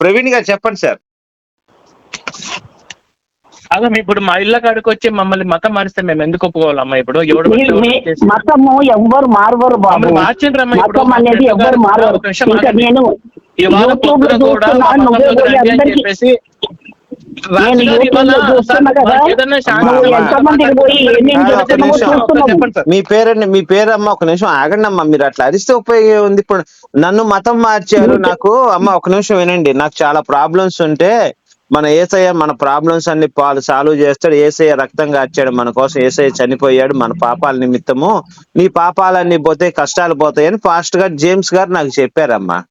ప్రవీణ్ గారు చెప్పండి సార్. అదే మీ ఇప్పుడు మా ఇళ్ళ కాడికి వచ్చి మమ్మల్ని మతం మారిస్తే మేము ఎందుకు ఒప్పుకోవాలమ్మా ఇప్పుడు? ఎవడు మతము ఎవ్వరు మారవరు బాబు. మార్చిండ్రమ్మా ఇప్పుడు. అనేది ఎవ్వరు మారవరు. నేను యూట్యూబ్లో చెప్పేసి మీ పేరండి మీ పేరు అమ్మ ఒక నిమిషం ఆగండి అమ్మా. మీరు అట్లా అరిస్తే ఉపయోగం ఉంది. ఇప్పుడు నన్ను మతం మార్చారు నాకు. అమ్మ ఒక నిమిషం వినండి. నాకు చాలా ప్రాబ్లమ్స్ ఉంటే మన ఏసయ్య మన ప్రాబ్లమ్స్ అన్ని పాలు సాల్వ్ చేస్తాడు. ఏసయ్య రక్తం కార్చాడు మన కోసం. ఏసయ్య చనిపోయాడు మన పాపాల నిమిత్తము. నీ పాపాలన్నీ పోతే కష్టాలు పోతాయని ఫాస్ట్గా జేమ్స్ గారు నాకు చెప్పారమ్మా.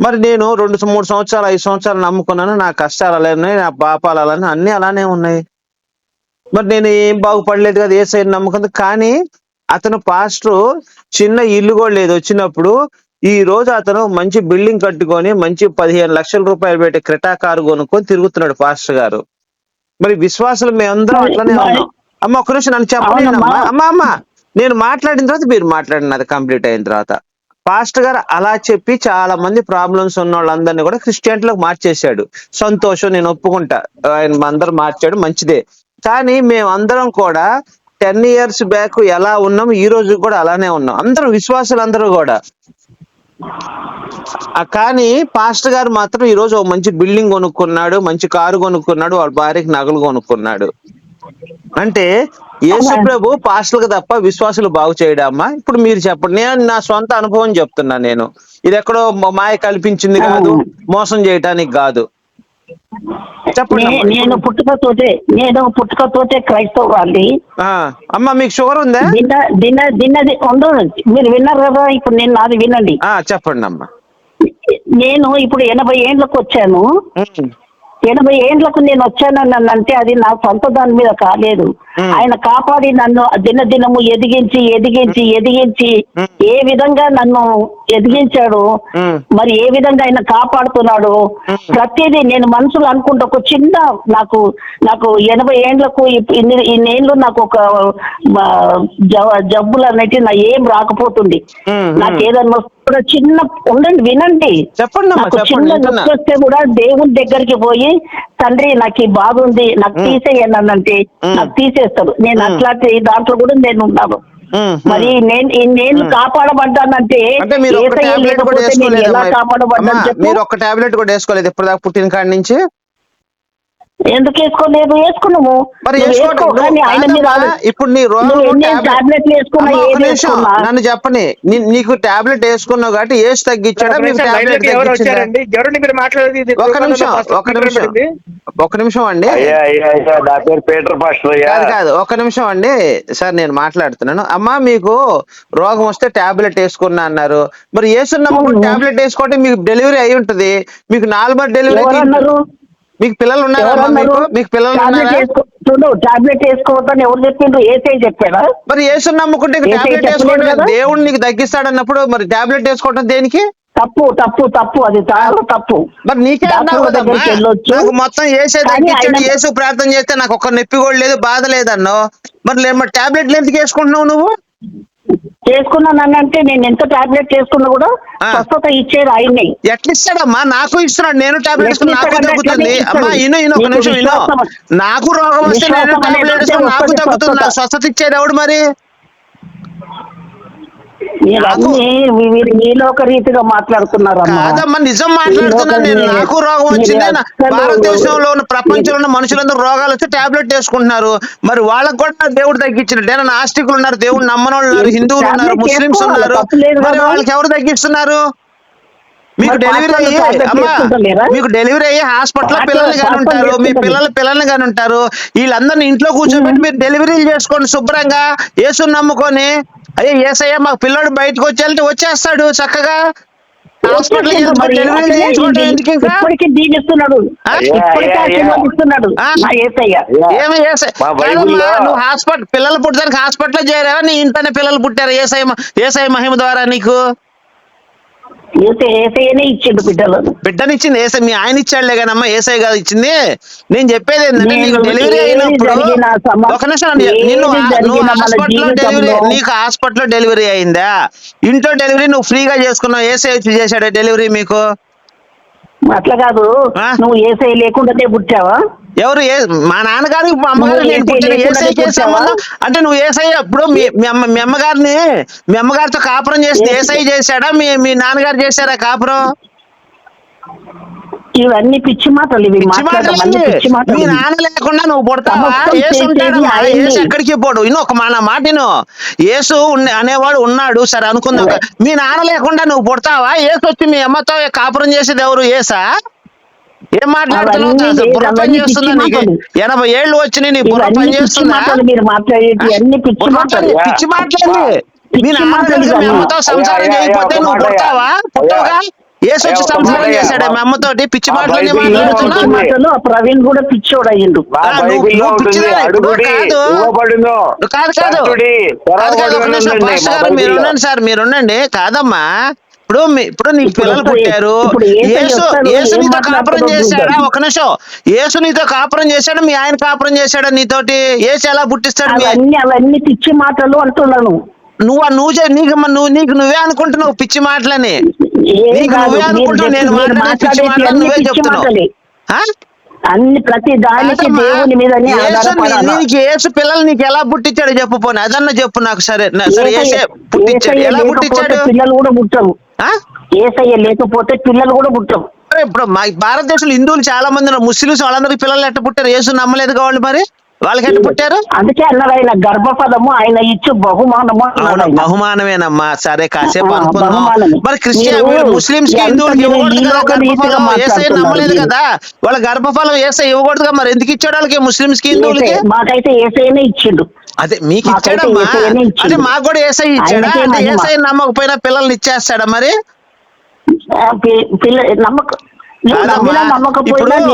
మరి నేను రెండు మూడు సంవత్సరాలు ఐదు సంవత్సరాలు నమ్ముకున్నాను. నా కష్టాలు అలానే ఉన్నాయి నా పాపాలు అలానే అన్ని అలానే ఉన్నాయి. మరి నేను ఏం బాగుపడలేదు కదా ఏ సైడ్ నమ్మకం కానీ అతను పాస్టర్ చిన్న ఇల్లు కూడా లేదు. వచ్చినప్పుడు ఈ రోజు అతను మంచి బిల్డింగ్ కట్టుకొని మంచి పదిహేను లక్షల రూపాయలు పెట్టి క్రెటా కారు కొనుక్కొని తిరుగుతున్నాడు పాస్టర్ గారు. మరి విశ్వాసులు మేమందరం అట్లనే ఉన్నాం. అమ్మ ఒక్క నిమిషం నన్ను. అమ్మా అమ్మ అమ్మ. నేను మాట్లాడిన తర్వాత మీరు మాట్లాడినది కంప్లీట్ అయిన తర్వాత. పాస్టర్ గారు అలా చెప్పి చాలా మంది ప్రాబ్లమ్స్ ఉన్న వాళ్ళందరినీ కూడా క్రిస్టియన్లకు మార్చేశాడు. సంతోషం నేను ఒప్పుకుంటా. ఆయన అందరూ మార్చాడు మంచిదే. కానీ మేమందరం కూడా టెన్ ఇయర్స్ బ్యాక్ ఎలా ఉన్నాం ఈ రోజు కూడా అలానే ఉన్నాం. అందరూ విశ్వాసులు అందరూ కూడా కానీ పాస్టర్ గారు మాత్రం ఈ రోజు ఒక మంచి బిల్డింగ్ కొనుక్కున్నాడు మంచి కారు కొనుక్కున్నాడు వాళ్ళ భార్యకి నగలు కొనుక్కున్నాడు. అంటే యేసు ప్రభు పాస్టర్లకు తప్ప విశ్వాసులు బాగు చేయడమ్మా ఇప్పుడు మీరు చెప్పండి. నేను నా సొంత అనుభవం చెప్తున్నా నేను. ఇది ఎక్కడో మాయ కల్పించింది కాదు మోసం చేయటానికి కాదు. చెప్పండి. నేను పుట్టుకతోటే నేను పుట్టుకతోటే క్రైస్తవురాలి ఆ, అమ్మా మీకు షుగర్ ఉందా? దిన దిన దినది ఉండు. మీరు విన్నారు కదా ఇప్పుడు నేను నాది వినండి. చెప్పండి అమ్మా. నేను ఇప్పుడు ఎనభై ఏండ్లకు వచ్చాను. ఎనభై ఏండ్లకు నేను వచ్చానని నన్ను అంటే అది నా సొంత దాని మీద కాలేదు. ఆయన కాపాడి నన్ను దినదినము ఎదిగించి ఎదిగించి ఎదిగించి మ్మ్. ఏ విధంగా నన్ను ఎదిగించాడు మరి ఏ విధంగా ఆయన కాపాడుతున్నాడు. ప్రతిదీ నేను మనసులో అనుకుంటే ఒక చిన్న నాకు నాకు ఎనభై ఏండ్లకు ఇన్ని ఇన్నేళ్ళు నాకు ఒక జబ్బులు అనేటి నా ఏం రాకపోతుంది. నాకు ఏదన్నా కూడా చిన్న ఉండండి వినండి చెప్పండి నాకు చిన్న. నొప్పి వస్తే కూడా దేవుని దగ్గరికి పోయి తండ్రి నాకు ఈ బాధ ఉంది నాకు తీసేయండి అంటే మ్మ్. తీసేస్తాడు నేను. అట్లాంటి దాంట్లో కూడా నేను ఉన్నాను. మరి నేను నేను. కాపాడబడ్డానంటే అంటే మీరు ఒక టాబ్లెట్ కూడా వేసుకోలేదు మీరు? ఒక టాబ్లెట్ కూడా వేసుకోలేదు ఇప్పుడు దాకా పుట్టిన కాడి నుంచి. ఎందుకు వేసుకోలేదు వేసుకున్నాము. మరి ఇప్పుడు నీ టాబ్లెట్- నన్ను చెప్పని. నీకు టాబ్లెట్ వేసుకున్నావు కాబట్టి ఏసు తగ్గించాడా? ఒక మీకు నిమిషం, టాబ్లెట్ ఒక నిమిషం ఒక నిమిషం. ఒక నిమిషం అండి. పీటర్ కాదు కాదు ఒక నిమిషం అండి. సార్ నేను మాట్లాడుతున్నాను. అమ్మా మీకు రోగం వస్తే టాబ్లెట్ వేసుకున్నా అన్నారు. మరి వేసున్నప్పుడు. టాబ్లెట్ వేసుకోవడం మీకు డెలివరీ అయి ఉంటది. మీకు నార్మల్ డెలివరీ మీకు పిల్లలు ఉన్నారా మీకు? పిల్లలు చూడు టాబ్లెట్ వేసుకోవద్దని ఎవరు చెప్పిండ్రు? ఏసై చెప్పాడా? మరి యేసు నమ్ముకుంటే ఏసై టాబ్లెట్ వేసుకోవడం? దేవుడు నీకు తగ్గిస్తాడన్నప్పుడు మరి టాబ్లెట్ వేసుకోవడం దేనికి? తప్పు తప్పు తప్పు. అది చాలా తప్పు. మరి నీకే. నాకు మొత్తం ఏసే తగ్గించాడు. ఏసు ప్రార్థన చేస్తే నాకు ఒక్క నొప్పి కూడా లేదు బాధ లేదన్నావు. మరి మరి టాబ్లెట్లు ఎందుకు వేసుకుంటున్నావు నువ్వు? చేసుకున్నాను అంటే నేను ఎంత టాబ్లెట్ చేసుకున్నా కూడా. స్వస్థత ఇచ్చేది ఆయన్ని. ఎట్లా ఇస్తాడమ్మా నాకు ఇస్తున్నాడు. నేను టాబ్లెట్ నాకు తగ్గుతుంది. అమ్మా ఇస్తాడు? ఇను ఇను ఒక నిమిషం ఇను. నాకు రోగం వస్తే నేను టాబ్లెట్ నాకు తగ్గుతుంది. నాకు. స్వస్థత ఇచ్చేది ఎవడు మరి మీరన్నీ మీ- మీరు మీలో ఒక రీతిగా మాట్లాడుతున్నారమ్మా. కాదమ్మా నిజం మాట్లాడుతున్నా. నేను నాకు రోగం వచ్చింది భారతదేశంలో ఉన్న ప్రపంచంలో ఉన్న మనుషులందరూ రోగాలు వస్తే టాబ్లెట్ వేసుకుంటున్నారు. మరి వాళ్ళకు కూడా దేవుడు తగ్గించినట్టు ఏమన్నా నాస్తికులు ఉన్నారు దేవుడు నమ్మని వాళ్ళు ఉన్నారు హిందువులు ఉన్నారు ముస్లిమ్స్ ఉన్నారు. మరి. వాళ్ళకి ఎవరు తగ్గిస్తున్నారు? మీకు డెలివరీ అయ్యి అమ్మా? మీకు డెలివరీ అయ్యి హాస్పిటల్ పిల్లల్ని కానీ ఉంటారు మీ. పిల్లలు పిల్లల్ని కానీ ఉంటారు వీళ్ళందరినీ ఇంట్లో కూర్చోబెట్టి మీరు డెలివరీలు చేసుకోండి శుభ్రంగా యేసుని నమ్ముకొని అయ్యే ఏసయ్య మాకు పిల్లోడు బయటకు వచ్చేయాలంటే వచ్చేస్తాడు చక్కగా. హాస్పిటల్ మరి డెలివరీ అసలే చేయించుకోవడం ఇది- ఎందుకు ఇంకా? ఇప్పటికీ దీవిస్తున్నాడు ఆ? ఇప్పటికీ అయ్యా, అయ్యా. ఆశీర్వదిస్తున్నాడు ఆ? నా ఏసయ్య. ఏమి ఏసై మా కాదమ్మా, బైబిల్లో- నువ్వు హాస్పిటల్ పిల్లలు పుట్టడానికి హాస్పిటల్ చేరావా? నీ ఇంట్లోనే పిల్లలు పుట్టారు? ఏసఐ ఏసఐ మహిమ ద్వారా నీకు? ఏసై ఏసయ్యనే ఇచ్చిండు బిడ్డలను బిడ్డనిచ్చింది ఏసై మీ ఆయన ఇచ్చాడులే కానమ్మా ఏసఐ కాదు ఇచ్చింది. నేను చెప్పేది ఏంటంటే నీకు డెలివరీ అయినప్పుడు ఒక నిమిషం అండి. ఏది నిన్ను జరిగినా నువ్వు మన హాస్పిటల్లో డెలివరీ జీవితంలో- నీకు హాస్పిటల్లో డెలివరీ అయిందా? ఇంట్లో డెలివరీ నువ్వు ఫ్రీగా చేసుకున్నావు. ఏసఐ వచ్చి చేశాడు డెలివరీ మీకు? అట్లా కాదు? నువ్వు ఏసై లేకుండానే పుట్టావా? ఎవరు ఏ మా నాన్నగారికి మా అమ్మగారు నువ్వు నేను ఏసై? సంబంధం అంటే నువ్వు ఏసై ఇప్పుడు మీ మీ అమ్మ మీ అమ్మగారిని మీ అమ్మగారితో కాపురం చేసింది ఏ- ఏసై చేశాడా? మీ మీ నాన్నగారు చేశారా కాపురం? ఇవన్నీ పిచ్చి మాటలు ఇవి మీ. నాన్న లేకుండా నువ్వు పుడతావా? ఏసు. ఏసు ఎక్కడికి పోడు? ఇನ್ನು ఒక మన మాట విను. ఏసు అనేవాడు ఉన్నాడు సరే అనుకుందాం. మీ నాన్న లేకుండా నువ్వు పుడతావా? ఏసు వచ్చి మీ అమ్మతో కాపురం చేసేది ఎవరు? ఏసా? ఏం మాట్లాడుతున్నావు? బుర్ర పని పిచ్చి చేస్తుందా నీకు. ఎనభై ఏళ్ళు వచ్చినాయి నీ బుర్ర పని పిచ్చి చేస్తుందా పిచ్చి బుర్ర మాటలు. పని- పిచ్చి మాట్లాడింది మీ పిచ్చి నాన్న మాటలు కనుక మీ ఇవన్నీ. అమ్మతో సంసారం చేయకపోతే నువ్వు పుడతావా. పుట్టవుగా? ఏసు వచ్చి సంసారం చేశాడే. మీ అమ్మతోటి. పిచ్చి ఆ మాటలు బైబిల్లో వీడు మాట్లాడుతున్నా పిచ్చి మాటలు. ఆ ప్రవీణ్ కూడా పిచ్చోడు అయ్యిండు కాదు. కాదు కాదు. కాదు మీరు. ఉండండి సార్ మీరు ఉండండి. కాదమ్మా. ఇప్పుడు ఇప్పుడు నీ పిల్లలు. పుట్టారు. ఏసు యేసు వస్తాడు, యేసు ఏం నీతో కాపురం చేశాడా. ఒక నిమిషం. యేసు నీతో కాపురం చేశాడా? మీ ఆయన కాపురం చేశాడా నీతోటి? యేసు ఎలా పుట్టిస్తాడు అవన్నీ అవన్నీ పిచ్చి మాటలు అంటున్నాను నువ్వు. నువ్వు నీకు నువ్వు నీకు నువ్వే అనుకుంటున్నావు పిచ్చి మాటలని. నీకు నువ్వే అనుకుంటున్నావు నేను మాట్లాడే పిచ్చి మాటలు నువ్వే చెప్తున్నావు? అన్ని ప్రతి దానికి దేవుని నీకు యేసు పిల్లలు నీకు ఎలా పుట్టించాడు చెప్పు పోనీ. అదన్నా చెప్పు నాకు సరే సరే పుట్టించాడు. ఎలా పుట్టించాడు? పిల్లలు కూడా పుట్టరు? ఏసయ్య లేకపోతే పిల్లలు కూడా పుట్టరు. అరే ఇప్పుడు మా భారతదేశంలో హిందువులు చాలా మంది ఉన్నారు. ముస్లింస్ వాళ్ళందరికీ పిల్లలు ఎట్ట పుట్టారు? యేసు నమ్మలేదు వాళ్ళు మరి. వాళ్ళకి పుట్టారు అందుకే అన్నారు ఆయన గర్భఫలము ఆయన ఇచ్చు బహుమానము అవును. బహుమానమేనమ్మా సరే కాసేపు. మరి క్రిస్టియన్ ముస్లింస్కి హిందువులకి ఇవ్వకూడదు నమ్మలేదు. కదా వాళ్ళ గర్భఫలం ఏసై ఇవ్వకూడదుగా మరి ఎందుకు ఇచ్చాడు వాళ్ళకి ముస్లింస్కి హిందువులకి మాకైతే ఏసైనే ఇచ్చిండు అదే మీకు ఇచ్చాడమ్మా. అంటే మాకు కూడా ఏసై ఇచ్చాడా అంటే. ఏసై నమ్మకపోయినా పిల్లల్ని ఇచ్చేస్తాడా మరి పిల్ల నమ్మకం ఇప్పుడు నాకు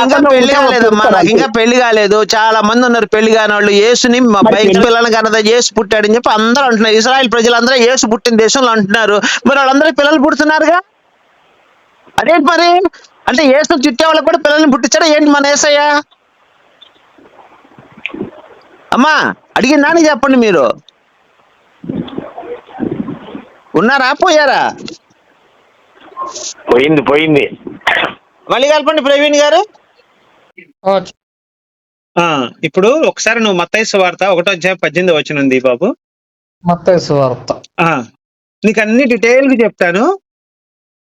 ఇంకా పెళ్ళి ఉంటే కాలేదమ్మా చూస్తారు నాకు ఇంకా అంతే. పెళ్ళి కాలేదు. చాలా మంది ఉన్నారు పెళ్ళి కాని వాళ్ళు. యేసుని మా పెళ్ళి- పిల్లలు కనదా యేసు పుట్టాడని చెప్పి అందరూ అంటున్నారు. ఇస్రాయల్ ప్రజలందరూ యేసు పుట్టిన దేశంలో అంటున్నారు. మరి వాళ్ళందరూ పిల్లలు పుడుతున్నారుగా? అదేంటి మరి? అంటే యేసు చుట్టే వాళ్ళకి కూడా పిల్లల్ని పుట్టించాడా? ఏంటి మన ఏసయ్య? అమ్మా అడిగిన దానికి చెప్పండి మీరు. ఉన్నారా? పోయారా? పోయింది పోయింది. మళ్ళీ కలపండి ప్రవీణ్ గారు. ఆ, ఇప్పుడు ఒకసారి నువ్వు మత్తైసు వార్త ఒకటో అధ్యాయం పద్దెనిమిది వచ్చినుంది బాబు. మత్తయి సువార్త. ఆ నీకు అన్ని డీటెయిల్గా చెప్తాను.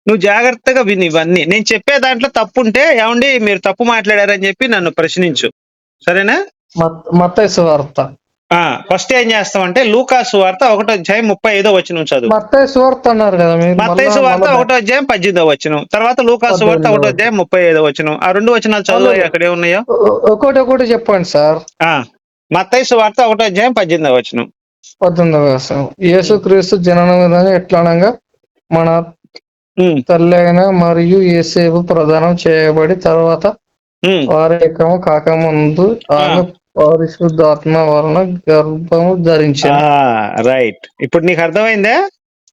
నువ్వు జాగ్రత్తగా విని ఇవన్నీ. నేను చెప్పే దాంట్లో తప్పు ఉంటే ఏమండి మీరు తప్పు మాట్లాడారని చెప్పి నన్ను ప్రశ్నించు. సరేనా? మత్- మత్తయి సువార్త. ఆ ఫస్ట్ ఏం చేస్తామంటే లూకాసు వార్త ఒకటో అధ్యాయం ముప్పై ఐదో వచ్చిన చదువు. సువార్త అన్నారు కదా మత్తైసు వార్త ఒకటో అధ్యాయం పద్దెనిమిదో వచ్చిన తర్వాత లూకాసు వార్త పద్దెనిమిదో ఒకటో అధ్యాయం ముప్పై ఐదో వచ్చిన ఆ రెండు వచనాలు చదువు అక్కడే ఉన్నాయో ఒకటి ఒకటి చెప్పండి సార్. మత్తైసు వార్త ఒకటో అధ్యాయం పద్దెనిమిదో వచ్చిన పద్దెనిమిదవ వ్యవసాయం యేసు క్రీస్తు జనన విధానం ఎట్లా అనగా మన తల్లి అయిన మరియు ఏసేపు ప్రదానం చేయబడి తర్వాత వారి కాకముందు ఆమె పరిశుద్ధాత్మ వలన గర్భము ధరించింది రైట్ ఇప్పుడు నీకు అర్థమైందా?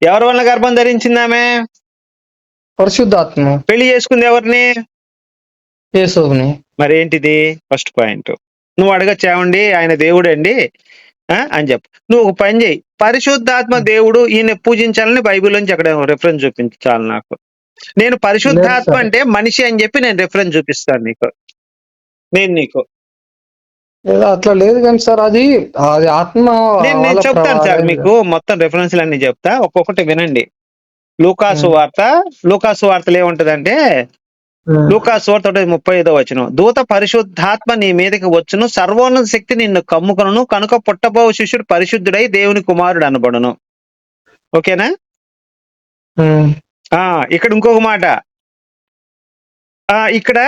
ఎవరి వల్ల గర్భం ధరించింది ఆమె? పరిశుద్ధాత్మ పెళ్ళి చేసుకుంది ఎవరిని? యేసుని మరి ఏంటిది? First point. నువ్వు అడగచ్చు ఏమండి? ఆయన దేవుడు అండి అని చెప్పు. నువ్వు ఒక పని చేయి. పరిశుద్ధాత్మ దేవుడు ఈయన పూజించాలని బైబిల్ నుంచి అక్కడ రెఫరెన్స్ చూపించాలి నాకు. నేను పరిశుద్ధాత్మ. అంటే మనిషి అని చెప్పి నేను రెఫరెన్స్ చూపిస్తాను నీకు. నేను నీకు. లేదా అట్లా లేదు కానీ సార్ అది అది ఆత్మ నేను చెప్తాను సార్. మీకు మొత్తం రెఫరెన్స్లు అన్ని చెప్తా. ఒక్కొక్కటి వినండి. లూకాసు. వార్త లూకాసు వార్తలు ఏముంటదంటే. లూకాసు వార్త ఒకటి ముప్పై ఐదో వచ్చును దూత పరిశుద్ధాత్మ నీ మీదకి వచ్చును సర్వోన్నత శక్తి నిన్ను కమ్ముకొనును కనుక పుట్టబో శిష్యుడు పరిశుద్ధుడై దేవుని కుమారుడు అనబడును. ఓకేనా? ఇక్కడ ఇంకొక మాట. ఆ ఇక్కడ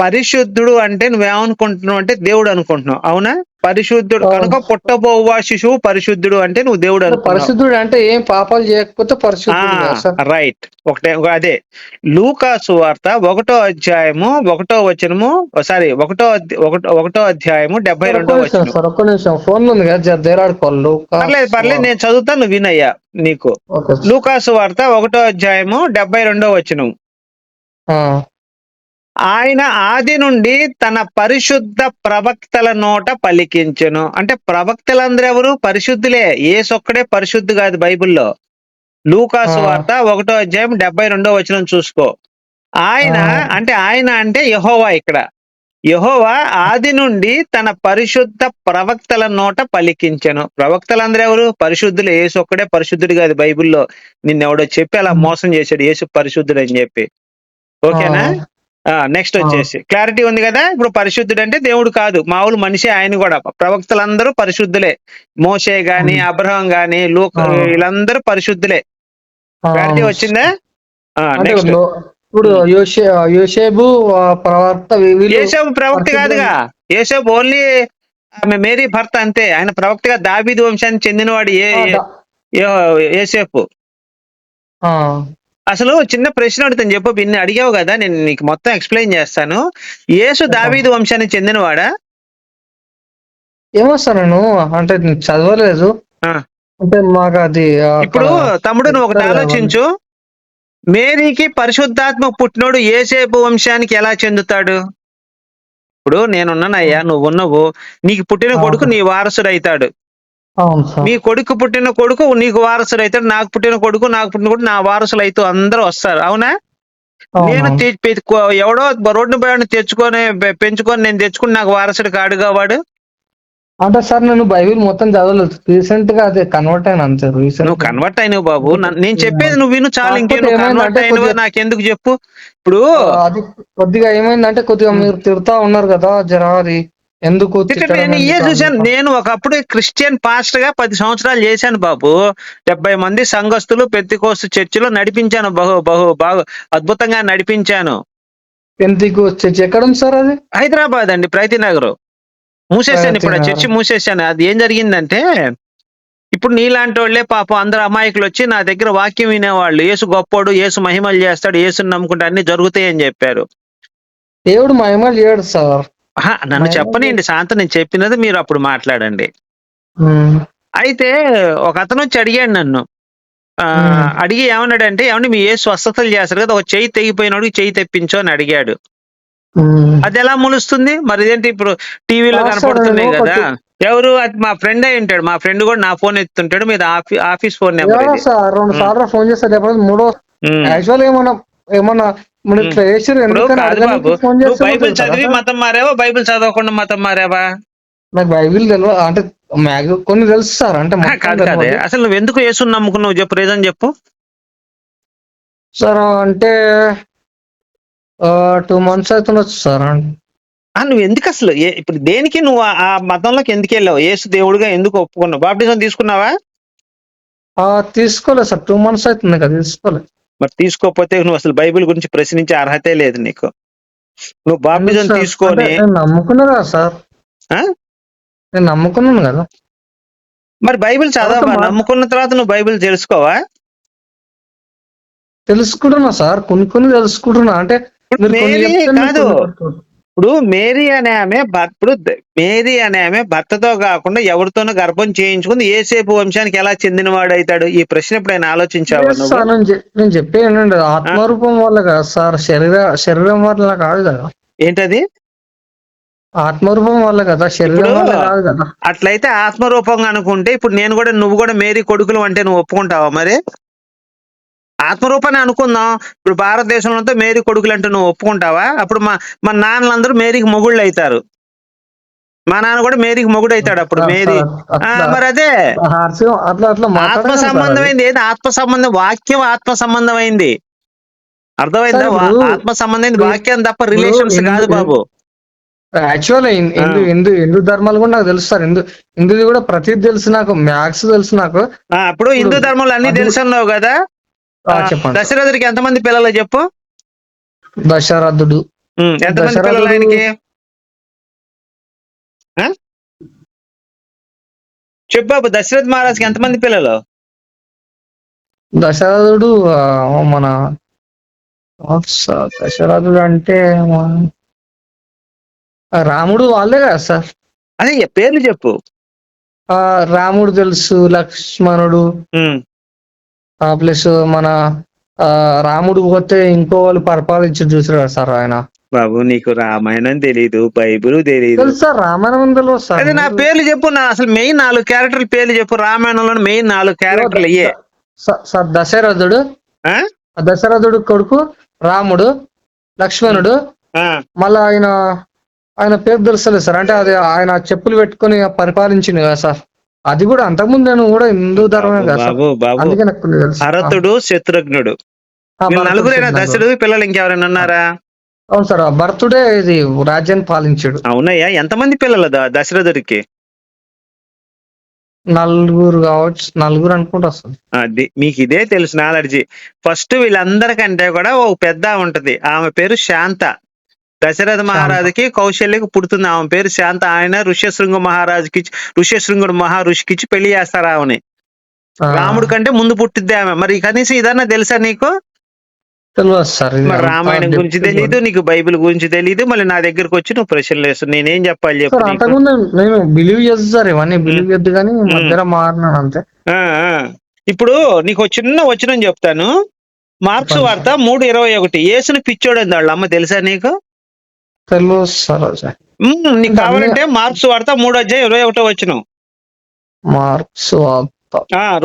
పరిశుద్ధుడు అంటే నువ్వేమనుకుంటున్నావు అంటే దేవుడు అనుకుంటున్నావు. అవునా? పరిశుద్ధుడు. కనుక పుట్టబోవా శిశువు పరిశుద్ధుడు అంటే నువ్వు దేవుడు అనుకుంటున్నావు. పరిశుద్ధుడు అంటే ఏం పాపాలు చేయకపోతే పరిశుద్ధుడు రైట్ ఒకటే ఒక- అదే. లూకాసు వార్త ఒకటో అధ్యాయము ఒకటో వచనము సారీ ఒకటో ఒకటో ఒకటో అధ్యాయము డెబ్బై రెండో వచనం. ఒక్క నిమిషం. ఫోన్ ఉంది కదా పర్లేదు పర్లేదు నేను చదువుతాను వినయ్యా నీకు. లూకాసు వార్త ఒకటో అధ్యాయము డెబ్బై రెండో వచనం. ఆయన ఆది నుండి తన పరిశుద్ధ ప్రవక్తల నోట పలికించెను. అంటే ప్రవక్తలందరూ ఎవరు? పరిశుద్ధులే. ఏసొక్కడే పరిశుద్ధు కాదు బైబిల్లో. లూకాసు. వార్త ఒకటో అధ్యాయం డెబ్బై రెండో వచనం చూసుకో. ఆయన. అంటే ఆయన అంటే యహోవా ఇక్కడ. యహోవా ఆది నుండి తన పరిశుద్ధ ప్రవక్తల నోట పలికించెను. ప్రవక్తలందరూ ఎవరు? పరిశుద్ధులు. యేసు ఒక్కడే పరిశుద్ధుడు కాదు బైబిల్లో. నిన్నెవడో చెప్పి అలా మోసం చేశాడు. యేసు పరిశుద్ధుడు అని చెప్పి. ఓకేనా? నెక్స్ట్. వచ్చేసి. క్లారిటీ ఉంది కదా? ఇప్పుడు పరిశుద్ధుడు అంటే దేవుడు కాదు. మామూలు మనిషి ఆయన కూడా. ప్రవక్తలందరూ పరిశుద్ధులే. మోషే గాని ఉమ్. అబ్రహం గాని లూక్ ఆ. వీళ్ళందరూ పరిశుద్ధులే. క్లారిటీ వచ్చిందా? నెక్స్ట్ లో- ఇప్పుడు యోషేబు ఆ, ప్రవక్త యేసోబు ప్రవక్త కాదుగా. యేసోబు ఓన్లీ ఆమె మేరీ భర్త అంతే. ఆయన ప్రవక్తగా దావీదు వంశానికి చెందినవాడు ఏ ఏ- యేసేపు. అసలు చిన్న ప్రశ్న అడుగుతాను చెప్పు నిన్ను అడిగావు కదా నేను నీకు మొత్తం ఎక్స్ప్లెయిన్ చేస్తాను. యేసు దావీదు వంశానికి చెందినవాడా? ఏమో సార్ నేను అంటే చదవలేదు. ఆ. అంటే మాకు అది ఇప్పుడు తమ్ముడు నువ్వు ఒకటి ఆలోచించు. మేరీకి పరిశుద్ధాత్మ పుట్టినోడు ఏసేపు వంశానికి ఎలా చెందుతాడు? ఇప్పుడు నేనున్నానయ్యా నువ్వు ఉన్నావు నీకు పుట్టిన కొడుకు నీ వారసుడు అవుతాడు మీ కొడుకు పుట్టిన కొడుకు నీకు వారసుడు అవుతాడు నాకు పుట్టిన కొడుకు నాకు పుట్టిన కొడుకు నా వారసులు అయితే అందరూ వస్తారు. అవునా? నేను ఎవడో రోడ్డు పోయాడు తెచ్చుకొని పెంచుకొని నేను తెచ్చుకుని నాకు వారసుడు కాడుగా వాడు? అంటే సార్ నేను బైబిల్ మొత్తం చదవలేదు. రీసెంట్గా అదే కన్వర్ట్ అయినా అంతే రీసెంట్ నువ్వు కన్వర్ట్ అయినవు బాబు. నేను చెప్పేది నువ్వు విను చాలు కాకపోతే ఇంకే నువ్వు కన్వర్ట్ అయినవో కొద్దిగా- నాకెందుకు చెప్పు? ఇప్పుడు అది కొద్దిగా ఏమైందంటే కొద్దిగా మీరు తిడతా ఉన్నారు కదా జరా అది ఎందుకు నేను ఇయే ఎందుకు చూశాను అందుకు? నేను ఒకప్పుడు క్రిస్టియన్ పాస్టర్గా పది సంవత్సరాలు చేశాను బాబు. డెబ్బై మంది సంఘస్థులు పెత్తికోస్తు చర్చిలో నడిపించాను బహు బహు బాగు అద్భుతంగా నడిపించాను. చర్చ్ ఎక్కడ ఉంది సార్ అది? హైదరాబాద్ అండి ప్రగతి నగర్. మూసేశాను ఇప్పుడు ఆ చర్చి. మూసేశాను. అది ఏం జరిగిందంటే ఇప్పుడు నీలాంటి వాళ్ళే పాపం అందరు అమాయకులు వచ్చి నా దగ్గర వాక్యం వినేవాళ్ళు. యేసు గొప్పోడు యేసు మహిమలు చేస్తాడు యేసుని నమ్ముకుంటే అన్ని జరుగుతాయి అని చెప్పారు. దేవుడు మహిమలు చేయడు సార్. ఆహా, నన్ను చెప్పనండి శాంత నేను చెప్పినది మీరు అప్పుడు మాట్లాడండి. ఉమ్, అయితే ఒక అతను వచ్చి అడిగాడు నన్ను. ఆ, మ్మ్. అడిగి ఏమన్నాడంటే ఏమండి మీ ఏ స్వస్థతలు చేస్తారు కదా ఒక చెయ్యి తెగిపోయినోడికి చెయ్యి తెప్పించు అని అడిగాడు. ఉమ్. అది ఎలా ములుస్తుంది? మరి ఇదేంటి ఇప్పుడు టీవీలో కనపడుతున్నాయి కదా. ఎవరు? అది మా ఫ్రెండ్ అయి ఉంటాడు. మా ఫ్రెండ్ కూడా నా ఫోన్ ఎత్తుంటాడు. మీద ఆఫీ ఆఫీస్ ఫోన్ నెంబర్ ఎవరో ఇది. సార్ రెండు ఉమ్. సార్లు ఫోన్ చేస్తారు లేకపోతే మూడో. యాక్చువల్ ఏమన్నా ఏమన్నా బైబిల్ చదివి? మతం మారావా? బైబిల్ చదవకుండా మతం మారావా? నాకు బైబిల్ తెలియదు అంటే కొన్ని తెలుసు సార్ అంటే కాదు కాదే. అసలు నువ్వు ఎందుకు యేసుని నమ్ముకున్నావు చెప్పు రీజన్ చెప్పు. సార్ అంటే టూ మంత్స్ అవుతుండొచ్చు సార్. ఆ, నువ్వు ఎందుకు అసలు? ఇప్పుడు దేనికి నువ్వు ఆ- మతంలోకి ఎందుకు వెళ్ళావు? యేసు దేవుడిగా ఎందుకు ఒప్పుకున్నావు? బాప్టిజం తీసుకున్నావా? ఆ, తీసుకోలేదు సార్. టూ మంత్స్ అవుతుంది కదా తీసుకోలేదు మరి తీసుకోకపోతే నువ్వు అసలు బైబిల్ గురించి ప్రశ్నించే అర్హతే లేదు నీకు. నువ్వు బాప్టిజం సార్? తీసుకొని అంటే నేను నమ్ముకున్నా కదా సార్? నేను నమ్ముకున్నాను కదా. మరి బైబిల్ మా- నమ్ముకున్న తర్వాత నువ్వు బైబిల్ తెలుసుకోవా? తెలుసుకుంటున్నా సార్. కొన్ని కొన్ని తెలుసుకుంటున్నా. అంటే కాదు. ఇప్పుడు మేరీ అనే ఆమె ఇప్పుడు మేరీ అనే ఆమె భర్తతో కాకుండా ఎవరితోనో గర్భం చేయించుకుంది. ఏసేపు వంశానికి ఎలా చెందినవాడు అవుతాడు? ఈ ప్రశ్న ఆలోచించావా లేదు నువ్వు? సార్ నేను చె- నేను చెప్పే ఏంటంటే ఆత్మరూపం వల్ల కదా సార్ శరీర శరీరం వల్ల కాదు కదా. ఏంటది? ఆత్మరూపం వల్ల కదా శరీరం ఇప్పుడు- వల్ల కాదు కదా. అట్లయితే ఆత్మరూపంగా అనుకుంటే ఇప్పుడు నేను కూడా నువ్వు కూడా మేరీ కొడుకులు అంటే నువ్వు ఒప్పుకుంటావా మరి? ఆత్మరూపాన్ని అనుకుందాం. ఇప్పుడు భారతదేశంలో అంతా మేరీ కొడుకులు అంటే నువ్వు ఒప్పుకుంటావా? అప్పుడు మా మా నాన్నలందరూ మేరీకి మొగుళ్ళు అవుతారు మా నాన్న కూడా మేరీకి మొగుడు అవుతాడు అప్పుడు మేరీ. మరి అదే. ఆత్మ. సంబంధమైంది ఏది? ఆత్మ సంబంధం వాక్యం ఆత్మ సంబంధమైంది అర్థమైందా ఆత్మ సంబంధమైంది వాక్యం తప్ప రిలేషన్స్ కాదు బాబు. యాక్చువల్ హిందూ హిందూ హిందూ ధర్మాలు కూడా నాకు తెలుసు సార్. హిందూ హిందూది కూడా ప్రతిది తెలుసు నాకు మ్యాథ్స్ తెలుసు నాకు. అప్పుడు హిందూ ధర్మంలో అన్ని తెలుసు అన్నావు కదా. చెప్పండి. దశరథుడికి ఎంతమంది పిల్లలు చెప్పు? దశరథుడు. ఎంతమంది పిల్లలు ఆయనకి? చెప్పు బాబు దశరథ్ మహారాజ్కి ఎంతమంది పిల్లలు? దశరథుడు మన దశరథుడు అంటే రాముడు వాళ్ళే కదా సార్. అదే పేర్లు చెప్పు. ఆ రాముడు తెలుసు లక్ష్మణుడు. ప్లస్ మన రాముడు పోతే ఇంకో వాళ్ళు పరిపాలించి చూసారు కదా సార్ ఆయన? బాబు నీకు రామాయణం తెలీదు బైబిల్ తెలీదు. తెలుసు సార్ రామాయణం తెలియదు సార్. అదే నా పేర్లు చెప్పు నా అసలు మెయిన్ నాలుగు క్యారెక్టర్ల పేర్లు చెప్పు రామాయణంలో మెయిన్ నాలుగు క్యారెక్టర్లు అయ్యే సార్ దశరథుడు దశరథుడు కొడుకు రాముడు లక్ష్మణుడు మళ్ళీ ఆయన ఆయన పేరు తెలుస్తలేదు సార్. అంటే అది ఆయన చెప్పులు పెట్టుకొని పరిపాలించింది కదా సార్. అది కూడా అంతకుముందు నేను కూడా హిందూ ధర్మమే కదా. సార్ బాబు బాబు. అందుకే నాకు కొన్ని తెలుసు. భరతుడు శత్రుఘ్నుడు. వీళ్ళు నలుగురేనా. దశరథుడు పిల్లలు ఇంకెవరైనా ఉన్నారా? అవును సార్ భరతుడే ఇది రాజ్యాన్ని పాలించాడు. అవునయ్యా ఎంతమంది పిల్లలు ద- దశరథుడికి? నలుగురు కావచ్చు నలుగురు అనుకుంటా సార్. అది మీకు ఇదే తెలుసు నాలెడ్జి. ఫస్ట్ వీళ్ళందరికంటే కూడా ఓ పెద్ద ఉంటది. ఆమె పేరు శాంత. దశరథ మహారాజుకి కౌశల్యకి పుడుతుంది ఆమె పేరు శాంత. ఆయన ఋష్యశృంగ మహారాజుకి ఋష్యశృంగుడు మహారుషికి ఇచ్చి పెళ్ళి చేస్తారు ఆమెని. రాముడి కంటే ముందు పుట్టిద్ది ఆమె. మరి కనీసం ఇదన్నా తెలుసా నీకు? రామాయణం గురించి తెలియదు నీకు బైబిల్ గురించి తెలియదు మళ్ళీ నా దగ్గరకు వచ్చి నువ్వు ప్రశ్నలు వేస్తావు నేనేం చెప్పాలి చెప్పు సార్ నీకు? అంతకుముందు నేను బిలీవ్ చేస్తాను సార్ ఇవన్నీ బిలీవ్ చేయద్దు కానీ మధ్యలో మారినాను అంతే. ఇప్పుడు నీకు చిన్న వచనం చెప్తాను. మార్క్స్ వార్త మూడు ఇరవై ఒకటి. యేసుని పిచ్చోడైంది వాళ్ళ అమ్మ తెలుసా నీకు? తెలుగు సార్ అది. ఉమ్, నీకు కావాలంటే మార్క్స్ వార్త మూడు అధ్యాయం ఇరవై ఒకటో వచ్చిన. మార్క్స్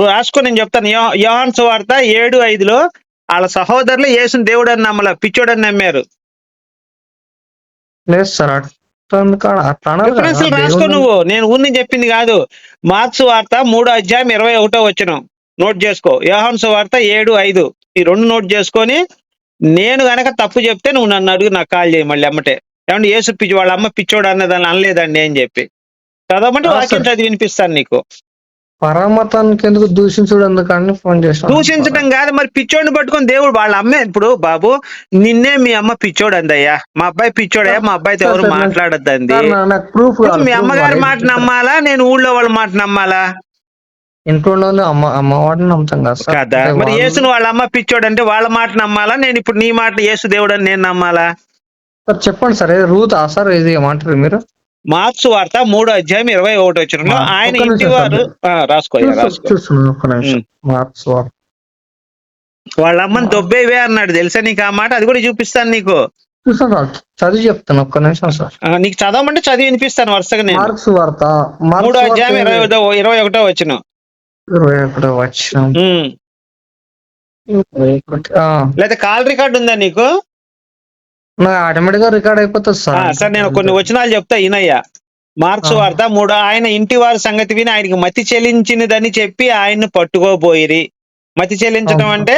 రాసుకో నేను చెప్తాను. యోహాన్ వార్త ఏడు ఐదులో వాళ్ళ సహోదరులు యేసుని దేవుడు అని నమ్మల పిచ్చోడని నమ్మారు. లేదు సార్ రాసుకో నువ్వు. నేను ఊరిని చెప్పింది కాదు. మార్క్స్ వార్త మూడో అధ్యాయం ఇరవై ఒకటో వచ్చిన. నోట్ చేసుకో. యోహాన్స్ వార్త ఏడు ఐదు. ఈ రెండు నోట్ చేసుకొని నేను గనక తప్పు చెప్తే నువ్వు నన్ను అడుగు నాకు కాల్ చేయి మళ్ళీ అమ్మటే. ఏమంటే ఏసు పిచ్చి వాళ్ళ అమ్మ పిచ్చోడు అన్నదాన్ని అనలేదండి అని చెప్పి. చదవమంటే వాక్యం. చదివి వినిపిస్తాను నీకు. పరమతానికి ఎందుకు దూషించుడు ఎందుకని ఫోన్ చేసిన దూషించడం కాదు మరి పిచ్చోడిని పట్టుకొని దేవుడు వాళ్ళ అమ్మే ఇప్పుడు బాబు నిన్నే మీ అమ్మ పిచ్చోడు అందయ్యా మా అబ్బాయి పిచ్చోడయ్యా మా అబ్బాయితో ఎవరు మాట్లాడద్దండి. ప్రూఫ్ మీ అమ్మగారి మాట నమ్మాలా? నేను ఊళ్ళో వాళ్ళ మాట నమ్మాలా? ఇంట్లో అమ్మ అమ్మవాడిని నమ్ముతాం కదా సార్. కదా. మరి యేసును వాళ్ళ అమ్మ పిచ్చోడు అంటే వాళ్ళ మాట నమ్మాలా? నేను ఇప్పుడు నీ మాట యేసు దేవుడు అని నేను నమ్మాలా? సార్ చెప్పండి సార్ రూత్ ఆ సార్ ఇది ఏమంటారు మీరు? మార్క్స్ వార్త మూడో అధ్యాయం ఇరవై ఒకటి వచ్చిన ఆయన ఇంటి వారు ఆ, రాసుకో అయ్యా, రాసుకో. చూస్తున్నాను ఒక్క నిమిషం. మార్క్స్ వార్త. వాళ్ళ అమ్మని దొబ్బేవే అన్నాడు తెలుసా నీకు ఆ మాట? అది కూడా చూపిస్తాను నీకు. చదివి చెప్తాను ఒక్క నిమిషం సార్. నీకు చదవమంటే చదివి వినిపిస్తాను వరుసగా నేను. మార్క్స్ వార్త మూడో అధ్యాయం ఇరవై ఒకటో ఇరవై ఒకటో వచ్చిన ఇరవై ఒకటో వచ్చిన లేదా కాల్ రికార్డ్ ఉందా నాకు? ఆటోమేటిక్గా రికార్డ్ అయిపోతుంది సార్ సార్ నేను కొన్ని వచనాలు చెప్తా ఈనయ్య మార్క్స్. వార్త మూడు ఆయన ఇంటి వారి సంగతి విని ఆయనకి మతి చెల్లించినదని చెప్పి ఆయన్ని పట్టుకోబోయిరి మతి చెల్లించడం. అంటే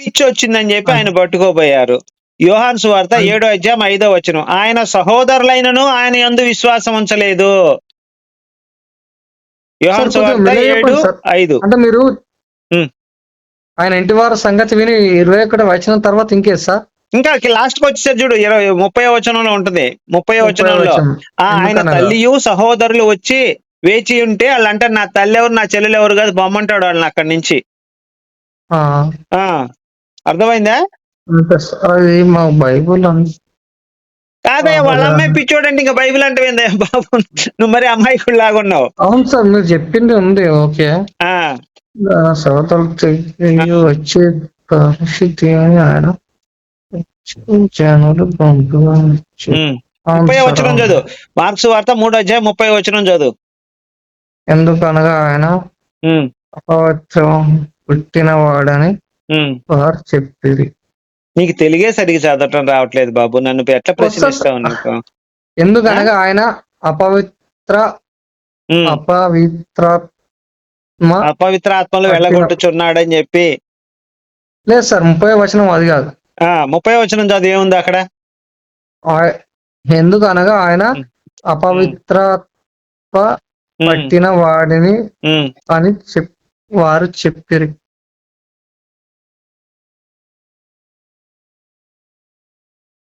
పిచ్చి వచ్చిందని చెప్పి. ఆయన పట్టుకోబోయారు యోహాన్ సువార్త. ఏడో అధ్యాయం ఐదో వచనం ఆయన సహోదరులైనను ఆయన యందు విశ్వాసం ఉంచలేదు యోహాన్ సువార్త ఏడు. ఐదు అంటే మీరు. ఆయన ఇంటి వారి సంగతి విని ఇరవై ఒకటి వచ్చిన తర్వాత ఇంకేది సార్ ఇంకా లాస్ట్కి వచ్చేసారు చూడు ఇరవై ముప్పై వచనంలో ఉంటుంది. ముప్పై వచనంలో. ఆయన? తల్లియు సహోదరులు వచ్చి వేచి ఉంటే వాళ్ళు అంటారు నా తల్లి ఎవరు నా చెల్లెలు ఎవరు కాదు బొమ్మంటాడు వాళ్ళని అక్కడి నుంచి. అర్థమైందా. అది మా బైబుల్. కాదయ్య వాళ్ళ. అమ్మాయి పిచ్చోడంటే ఇంకా బైబిల్ అంటే ఏందయ్య బాబు నువ్వు మరి అమ్మాయి లాగా ఉన్నావు. అవును సార్ మీరు చెప్పింది ఉంది ఓకే. తెగి వచ్చే పరిస్థితి ఆయన ముప్పై అవును. చదువు. మార్క్స్ వార్త మూడు అధ్యాయం ముప్పై వచనం చదువు. ఎందుకనగా ఆయన అపవిత్రం పుట్టిన వాడని ఉమ్. వారు చెప్పిరి. నీకు తెలుగే సరిగ్గా చదవటం రావట్లేదు బాబు. నన్ను ఎట్లా ప్రశ్నిస్తావు నీకు? ఎందుకనగా ఆయన అపవిత్ర ఉమ్. అపవిత్రాత్మ అపవిత్ర ఆత్మలు వెళ్ళగొట్టుచున్నాడని చెప్పి. లేదు సార్ ముప్పై వచనం అది కాదు. ముప్పై వచనం చదువు ఏముంది అక్కడ? ఆయ- ఎందుకనగా ఆయన అపవిత్రత్వ ఉమ్, పట్టిన వాడిని. అని చెప్ వారు చెప్పిరి.